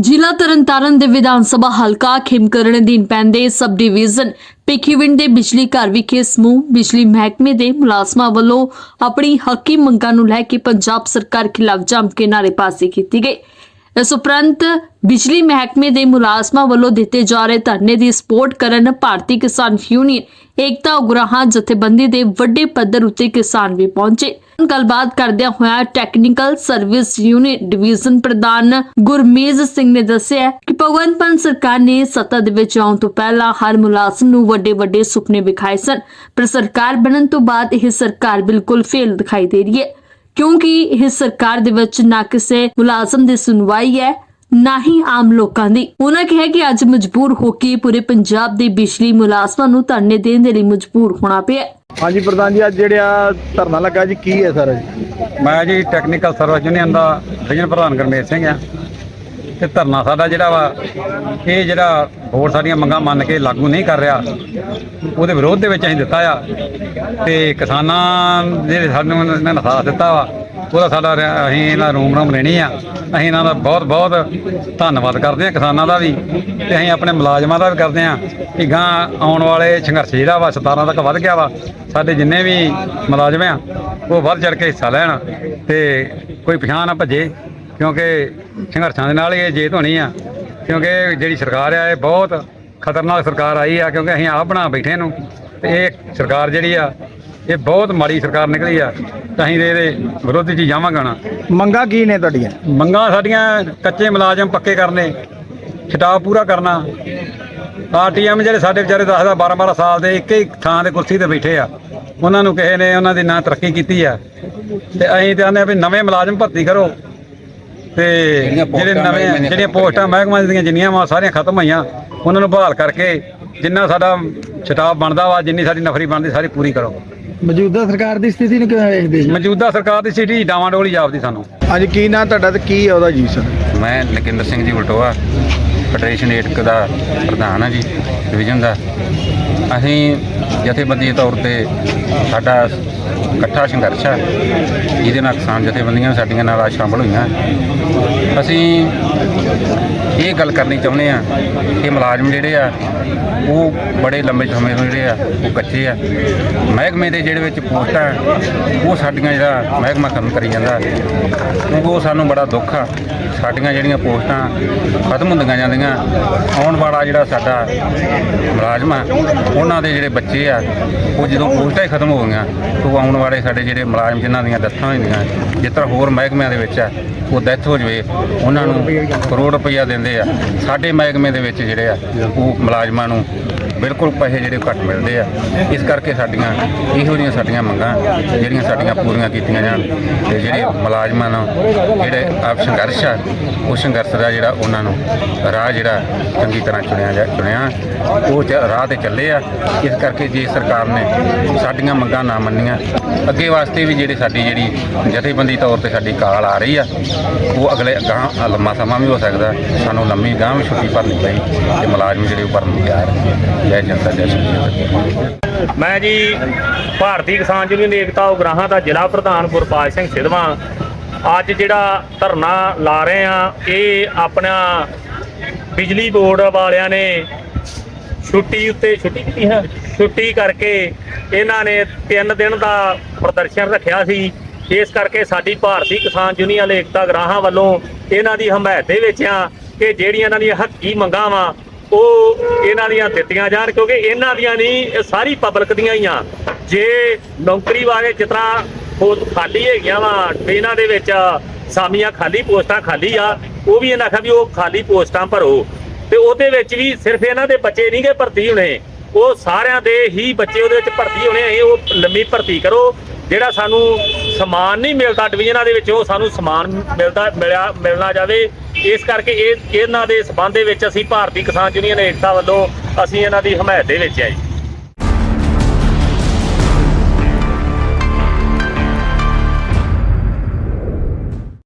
ਜ਼ਿਲ੍ਹਾ ਤਰਨਤਾਰਨ ਦੇ ਵਿਧਾਨ ਸਭਾ ਹਲਕਾ ਖਿਮਕਰਨ ਅਧੀਨ ਪੈਂਦੇ ਸਬ ਡਿਵੀਜ਼ਨ ਭਿੱਖੀਵਿੰਡ ਦੇ ਬਿਜਲੀ ਘਰ ਵਿਖੇ ਸਮੂਹ ਬਿਜਲੀ ਮਹਿਕਮੇ ਦੇ ਮੁਲਾਜ਼ਮਾਂ ਵੱਲੋਂ ਆਪਣੀ ਹੱਕੀ ਮੰਗਾਂ ਨੂੰ ਲੈ ਕੇ ਪੰਜਾਬ ਸਰਕਾਰ ਖਿਲਾਫ ਜੰਮ ਕੇ ਨਾਅਰੇਬਾਜ਼ੀ ਕੀਤੀ ਗਈ। ਇਸ ਉਪਰੰਤ ਬਿਜਲੀ ਮਹਿਕਮੇ ਦੇ ਮੁਲਾਜ਼ਮਾਂ ਵੱਲੋਂ ਦਿੱਤੇ ਜਾ ਰਹੇ ਧਰਨੇ ਦੀ ਸਪੋਰਟ ਕਰਨ ਭਾਰਤੀ ਕਿਸਾਨ ਯੂਨੀਅਨ ਏਕਤਾ ਉਗਰਾਹਾਂ ਜਥੇਬੰਦੀ ਦੇ ਵੱਡੇ ਪੱਧਰ ਉੱਤੇ ਕਿਸਾਨ ਵੀ ਪਹੁੰਚੇ। ਗੱਲਬਾਤ ਕਰਦਿਆਂ ਹੋਇਆ ਟੈਕਨੀਕਲ ਸਰਵਿਸ ਯੂਨਿਟ ਡਿਵੀਜ਼ਨ ਪ੍ਰਧਾਨ ਗੁਰਮੇਜ ਸਿੰਘ ਨੇ ਦੱਸਿਆ ਕਿ ਭਗਵੰਤ ਮਾਨ ਸਰਕਾਰ ਨੇ ਸੱਤਾ ਦੇ ਵਿੱਚ ਆਉਣ ਤੋਂ ਪਹਿਲਾਂ ਹਰ ਮੁਲਾਜ਼ਮ ਨੂੰ ਵੱਡੇ ਵੱਡੇ ਸੁਪਨੇ ਵਿਖਾਏ ਸਨ, ਪਰ ਸਰਕਾਰ ਬਣਨ ਤੋਂ ਬਾਅਦ ਇਹ ਸਰਕਾਰ ਬਿਲਕੁਲ ਫੇਲ ਦਿਖਾਈ ਦੇ ਰਹੀ ਹੈ, ਕਿਉਂਕਿ ਇਹ ਸਰਕਾਰ ਦੇ ਵਿੱਚ ਨਾ ਕਿਸੇ ਮੁਲਾਜ਼ਮ ਦੀ ਸੁਣਵਾਈ ਹੈ ਨਾ ਹੀ ਆਮ ਲੋਕਾਂ ਦੀ। ਉਹਨਾਂ ਕਿਹਾ ਕਿ ਅੱਜ ਮਜਬੂਰ ਹੋ ਕੇ ਪੂਰੇ ਪੰਜਾਬ ਦੇ ਬਿਜਲੀ ਮੁਲਾਜ਼ਮਾਂ ਨੂੰ ਧਰਨੇ ਦੇਣ ਦੇ ਲਈ ਮਜਬੂਰ ਹੋਣਾ ਪਿਆ। ਹਾਂਜੀ ਪ੍ਰਧਾਨ ਜੀ ਅੱਜ ਜਿਹੜਾ ਧਰਨਾ ਲੱਗਾ ਜੀ ਕੀ ਹੈ ਸਰ ਜੀ? ਮੈਂ ਜੀ ਟੈਕਨੀਕਲ ਸਰਵਿਸ ਯੂਨੀਅਨ ਦਾ ਡਿਵੀਜ਼ਨ ਪ੍ਰਧਾਨ ਗਰਮੇਸ਼ ਸਿੰਘ ਆ। ਤੇ ਧਰਨਾ ਸਾਡਾ ਜਿਹੜਾ ਵਾ, ਇਹ ਜਿਹੜਾ ਹੋਰ ਸਾਡੀਆਂ ਮੰਗਾਂ ਮੰਨ ਕੇ ਲਾਗੂ ਨਹੀਂ ਕਰ ਰਿਹਾ, ਉਹਦੇ ਵਿਰੋਧ ਦੇ ਵਿੱਚ ਅਸੀਂ ਦਿੱਤਾ ਆ। ਤੇ ਕਿਸਾਨਾਂ ਜਿਹੜੇ ਸਾਨੂੰ ਇਹਨਾਂ ਨੇ ਸਾਥ ਦਿੱਤਾ ਵਾ। ਉਹਦਾ ਸਾਡਾ ਅਸੀਂ ਇਹਨਾਂ ਰੂਮ ਰੂਮ ਲੈਣੀ ਆ। ਅਸੀਂ ਇਹਨਾਂ ਦਾ ਬਹੁਤ ਬਹੁਤ ਧੰਨਵਾਦ ਕਰਦੇ ਆ ਕਿਸਾਨਾਂ ਦਾ ਵੀ, ਤੇ ਅਸੀਂ ਆਪਣੇ ਮੁਲਾਜ਼ਮਾਂ ਦਾ ਵੀ ਕਰਦੇ ਆ ਕਿ ਗਾਂ ਆਉਣ ਵਾਲੇ ਸੰਘਰਸ਼ ਜਿਹੜਾ ਵਾ 17 ਤੱਕ ਵੱਧ ਗਿਆ ਵਾ। ਸਾਡੇ ਜਿੰਨੇ ਵੀ ਮੁਲਾਜ਼ਮ ਆ, ਉਹ ਵੱਧ ਚੜ ਕੇ ਹਿੱਸਾ ਲੈਣ ਤੇ ਕੋਈ ਪਛਾਣ ਨਾ ਭੱਜੇ। ਕਿਉਂਕਿ ਸੰਘਰਸ਼ਾਂ ਦੇ ਨਾਲ ਹੀ ਇਹ ਜੇਤ ਹੋਣੀ ਆ। ਕਿਉਂਕਿ ਜਿਹੜੀ ਸਰਕਾਰ ਆ ਇਹ ਬਹੁਤ ਖਤਰਨਾਕ ਸਰਕਾਰ ਆਈ ਆ ਕਿਉਂਕਿ ਅਸੀਂ ਆਪ ਬਣਾ ਬੈਠੇ ਨੂੰ। ਤੇ ਇਹ ਸਰਕਾਰ ਜਿਹੜੀ ਆ ਇਹ ਬਹੁਤ ਮਾੜੀ ਸਰਕਾਰ ਨਿਕਲੀ ਆ। ਤਾਂ ਅਸੀਂ ਇਹਦੇ ਵਿਰੋਧ 'ਚ ਜਾਵਾਂਗੇ ਨਾ। ਮੰਗਾਂ ਕੀ ਨੇ ਤੁਹਾਡੀਆਂ? ਮੰਗਾਂ ਸਾਡੀਆਂ ਕੱਚੇ ਮੁਲਾਜ਼ਮ ਪੱਕੇ ਕਰਨੇ ਖਿਤਾਬ ਪੂਰਾ ਕਰਨਾ। ਆਰਟੀਐਮ ਜਿਹੜੇ ਸਾਡੇ ਵਿਚਾਰੇ 10 ਦਾ 12 12 ਸਾਲ ਦੇ ਇੱਕ ਹੀ ਥਾਂ ਤੇ ਕੁਰਸੀ ਤੇ ਬੈਠੇ ਆ। ਉਹਨਾਂ ਨੂੰ ਕਿਸੇ ਨੇ ਉਹਨਾਂ ਦੀ ਨਾ ਤਰੱਕੀ ਕੀਤੀ ਆ। ਤੇ ਅਸੀਂ ਤੇ ਆਨੇ ਆ ਵੀ ਨਵੇਂ ਮੁਲਾਜ਼ਮ ਭਰਤੀ ਕਰੋ। ਤੇ ਜਿਹੜੇ ਨਵੇਂ ਜਿਹੜੀਆਂ ਪੋਸਟਾਂ ਮਹਿਕਮਾ ਦੀਆਂ ਜਿੰਨੀਆਂ ਵਾ ਸਾਰੀਆਂ ਖਤਮ ਹੋਈਆਂ। ਉਹਨਾਂ ਨੂੰ ਬਹਾਲ ਕਰਕੇ ਜਿੰਨਾ ਸਾਡਾ ਸਟਾਫ ਬਣਦਾ ਵਾ ਜਿੰਨੀ ਸਾਡੀ ਨਫਰੀ ਬਣਦੀ ਸਾਰੀ ਪੂਰੀ ਕਰੋ। ਮੌਜੂਦਾ ਸਰਕਾਰ ਦੀ ਸਥਿਤੀ ਨੂੰ ਕਿਵੇਂ ਵੇਖਦੇ ਜੀ ਮੌਜੂਦਾ ਸਰਕਾਰ ਦੀ ਸਿਟੀ ਡਾਵਾਂਡੋਲੀ ਜਾਪਦੀ ਸਾਨੂੰ। ਅੱਜ ਕੀ ਨਾਂ ਤੁਹਾਡਾ ਤੇ ਕੀ ਹੈ ਉਹਦਾ ਜੀ ਸਰ? ਮੈਂ ਲਕਿੰਦਰ ਸਿੰਘ ਜੀ ਵਲਟੋਆ ਫੈਡਰੇਸ਼ਨ ਏਟਕ ਦਾ ਪ੍ਰਧਾਨ ਹਾਂ ਜੀ ਡਿਵੀਜ਼ਨ ਦਾ। ਅਸੀਂ ਜਥੇਬੰਦੀ ਦੇ ਤੌਰ ਤੇ ਸਾਡਾ ਇਕੱਠਾ ਸੰਘਰਸ਼ ਹੈ ਜਿਹਦੇ ਨਾਲ ਕਿਸਾਨ ਜਥੇਬੰਦੀਆਂ ਸਾਡੀਆਂ ਨਾਲ ਅੱਜ ਸ਼ਾਮਲ ਹੋਈਆਂ। ਅਸੀਂ ਇਹ ਗੱਲ ਕਰਨੀ ਚਾਹੁੰਦੇ ਆ ਕਿ ਮੁਲਾਜ਼ਮ ਜਿਹੜੇ ਆ, ਉਹ ਬੜੇ ਲੰਬੇ ਸਮੇਂ ਤੋਂ ਜਿਹੜੇ ਆ, ਉਹ ਕੱਚੇ ਆ। ਮਹਿਕਮੇ ਦੇ ਜਿਹੜੇ ਵਿੱਚ ਪੋਸਟਾਂ ਉਹ ਸਾਡੀਆਂ ਜਿਹੜਾ ਮਹਿਕਮਾ ਕੰਮ ਕਰੀ ਜਾਂਦਾ। ਉਹ ਸਾਨੂੰ ਬੜਾ ਦੁੱਖ ਆ, ਸਾਡੀਆਂ ਜਿਹੜੀਆਂ ਪੋਸਟਾਂ ਖਤਮ ਹੁੰਦੀਆਂ ਜਾਂਦੀਆਂ, ਆਉਣ ਵਾਲਾ ਜਿਹੜਾ ਸਾਡਾ ਮੁਲਾਜ਼ਮ ਆ, ਉਹਨਾਂ ਦੇ ਜਿਹੜੇ ਬੱਚੇ ਆ, ਉਹ ਜਦੋਂ ਪੋਸਟਾਂ ਹੀ ਖਤਮ ਹੋ ਗਈਆਂ। ਤਾਂ ਉਹ ਆਉਣ ਵਾਲੇ ਸਾਡੇ ਜਿਹੜੇ ਮੁਲਾਜ਼ਮ ਜਿਨ੍ਹਾਂ ਦੀਆਂ ਡੈਥਾਂ ਹੋਈਆਂ, ਜਿਸ ਤਰ੍ਹਾਂ ਹੋਰ ਮਹਿਕਮਿਆਂ ਦੇ ਵਿੱਚ ਆ ਉਹ ਡੈਥ ਹੋ ਜਵੇ, ਉਹਨਾਂ ਨੂੰ ਕਰੋੜ ਰੁਪਈਆ ਦਿੰਦੇ ਆ। ਸਾਡੇ ਮਹਿਕਮੇ ਦੇ ਵਿੱਚ ਜਿਹੜੇ ਆ, ਉਹ ਮੁਲਾਜ਼ਮਾਂ ਨੂੰ ਬਿਲਕੁਲ ਪੈਸੇ ਜਿਹੜੇ ਘੱਟ ਮਿਲਦੇ ਆ, ਇਸ ਕਰਕੇ ਸਾਡੀਆਂ ਇਹੋ ਜਿਹੀਆਂ ਸਾਡੀਆਂ ਮੰਗਾਂ, ਜਿਹੜੀਆਂ ਸਾਡੀਆਂ ਪੂਰੀਆਂ ਕੀਤੀਆਂ ਜਾਣ ਤੇ ਜਿਹੜੇ ਮੁਲਾਜ਼ਮਾਂ ਨੂੰ ਜਿਹੜੇ ਆਪ ਸੰਘਰਸ਼ ਆ, ਉਹ ਸੰਘਰਸ਼ ਦਾ ਜਿਹੜਾ ਉਹਨਾਂ ਨੂੰ ਰਾਹ ਜਿਹੜਾ ਚੰਗੀ ਤਰ੍ਹਾਂ ਚੁਣਿਆ ਜਾ, ਚੁਣਿਆ, ਉਹ ਚ- ਰਾਹ ਤੇ ਚੱਲੇ ਆ। ਇਸ ਕਰਕੇ ਜੇ ਸਰਕਾਰ ਨੇ ਸਾਡੀਆਂ ਮੰਗਾਂ ਨਾ ਮੰਨੀਆਂ, ਅੱਗੇ ਵਾਸਤੇ ਵੀ ਜਿਹੜੇ ਸਾਡੀ ਜਿਹੜੀ ਜਥੇਬੰਦੀ ਤੌਰ ਤੇ ਸਾਡੀ ਕਾਲ ਆ ਰਹੀ ਆ, ਉਹ ਅਗਲੇ ਗਾਂ ਲੰਮਾ ਸਮਾਂ ਵੀ ਹੋ ਸਕਦਾ, ਸਾਨੂੰ ਲੰਮੀ ਗਾਂ ਵੀ ਛੁੱਟੀ ਭਰਨੀ ਪਈ ਤੇ ਮੁਲਾਜ਼ਮ ਜਿਹੜੇ ਉਹ ਭਰਨ ਤਿਆਰ ਜੈ ਜਨਤਾ, ਜੈ ਸ਼੍ਰੀ ਮੈਂ ਜੀ ਭਾਰਤੀ ਕਿਸਾਨ ਯੂਨੀਅਨ ਏਕਤਾ ਉਗਰਾਹਾਂ ਦਾ ਜ਼ਿਲ੍ਹਾ ਪ੍ਰਧਾਨ ਗੁਰਪਾਲ ਸਿੰਘ ਸਿੱਧਵਾਂ। ਅੱਜ ਜਿਹੜਾ ਧਰਨਾ ਲਾ ਰਹੇ ਆ ਇਹ ਆਪਣਾ ਬਿਜਲੀ ਬੋਰਡ ਵਾਲਿਆਂ ਨੇ ਛੁੱਟੀ ਉੱਤੇ, ਛੁੱਟੀ ਕੀਤੀ ਹੈ? ਛੁੱਟੀ ਕਰਕੇ ਇਹਨਾਂ ਨੇ 3 ਦਿਨ ਦਾ ਪ੍ਰਦਰਸ਼ਨ ਰੱਖਿਆ ਸੀ। ਇਸ ਕਰਕੇ ਸਾਡੀ ਭਾਰਤੀ ਕਿਸਾਨ ਯੂਨੀਅਨ ਏਕਤਾ ਗਰਾਹਾਂ ਵੱਲੋਂ ਇਹਨਾਂ ਦੀ ਹਮਾਇਤ ਦੇ ਵਿੱਚ ਆ ਕਿ ਜਿਹੜੀਆਂ ਇਹਨਾਂ ਦੀਆਂ ਹੱਕੀ ਮੰਗਾਂ ਵਾ ਉਹ ਇਹਨਾਂ ਦੀਆਂ ਦਿੱਤੀਆਂ ਜਾਣ, ਕਿਉਂਕਿ ਇਹਨਾਂ ਦੀਆਂ ਨਹੀਂ, ਇਹ ਸਾਰੀ ਪਬਲਿਕ ਦੀਆਂ ਹੀ ਆ। ਜੇ ਨੌਕਰੀ ਵਾਲੇ ਜਿਸ ਤਰ੍ਹਾਂ ਖਾਲੀ ਹੈਗੀਆਂ ਵਾ, ਇਹਨਾਂ ਦੇ ਵਿੱਚ ਸਾਮੀਆਂ ਖਾਲੀ ਪੋਸਟਾਂ ਖਾਲੀ ਆ, ਉਹ ਵੀ ਇਹਨਾਂ ਆਖਿਆ ਵੀ ਉਹ ਖਾਲੀ ਪੋਸਟਾਂ ਭਰੋ। ਤੇ ਉਹਦੇ ਵਿੱਚ ਵੀ ਸਿਰਫ ਇਹਨਾਂ ਦੇ ਬੱਚੇ ਨਹੀਂ ਗਏ ਭਰਤੀ ਹੋਣੇ। ਉਹ ਸਾਰਿਆਂ ਦੇ ਹੀ ਬੱਚੇ ਉਹਦੇ ਵਿੱਚ ਭਰਤੀ ਹੋਣੇ ਇਹ ਉਹ ਲੰਮੀ ਭਰਤੀ ਕਰੋ। ਜਿਹੜਾ ਸਾਨੂੰ ਸਮਾਨ ਨਹੀਂ ਮਿਲਦਾ, ਡਿਵੀਜ਼ਨਾਂ ਦੇ ਵਿੱਚ ਉਹ ਸਾਨੂੰ ਸਮਾਨ ਮਿਲਦਾ, ਮਿਲਿਆ, ਮਿਲਣਾ ਜਾਵੇ। ਇਸ ਕਰਕੇ ਇਹ ਇਹਨਾਂ ਦੇ ਸਬੰਧ ਦੇ ਵਿੱਚ ਅਸੀਂ ਭਾਰਤੀ ਕਿਸਾਨ ਯੂਨੀਅਨ ਏਕਤਾ ਵੱਲੋਂ ਅਸੀਂ ਇਹਨਾਂ ਦੀ ਹਮਾਇਤ ਦੇ ਵਿੱਚ ਆ ਜੀ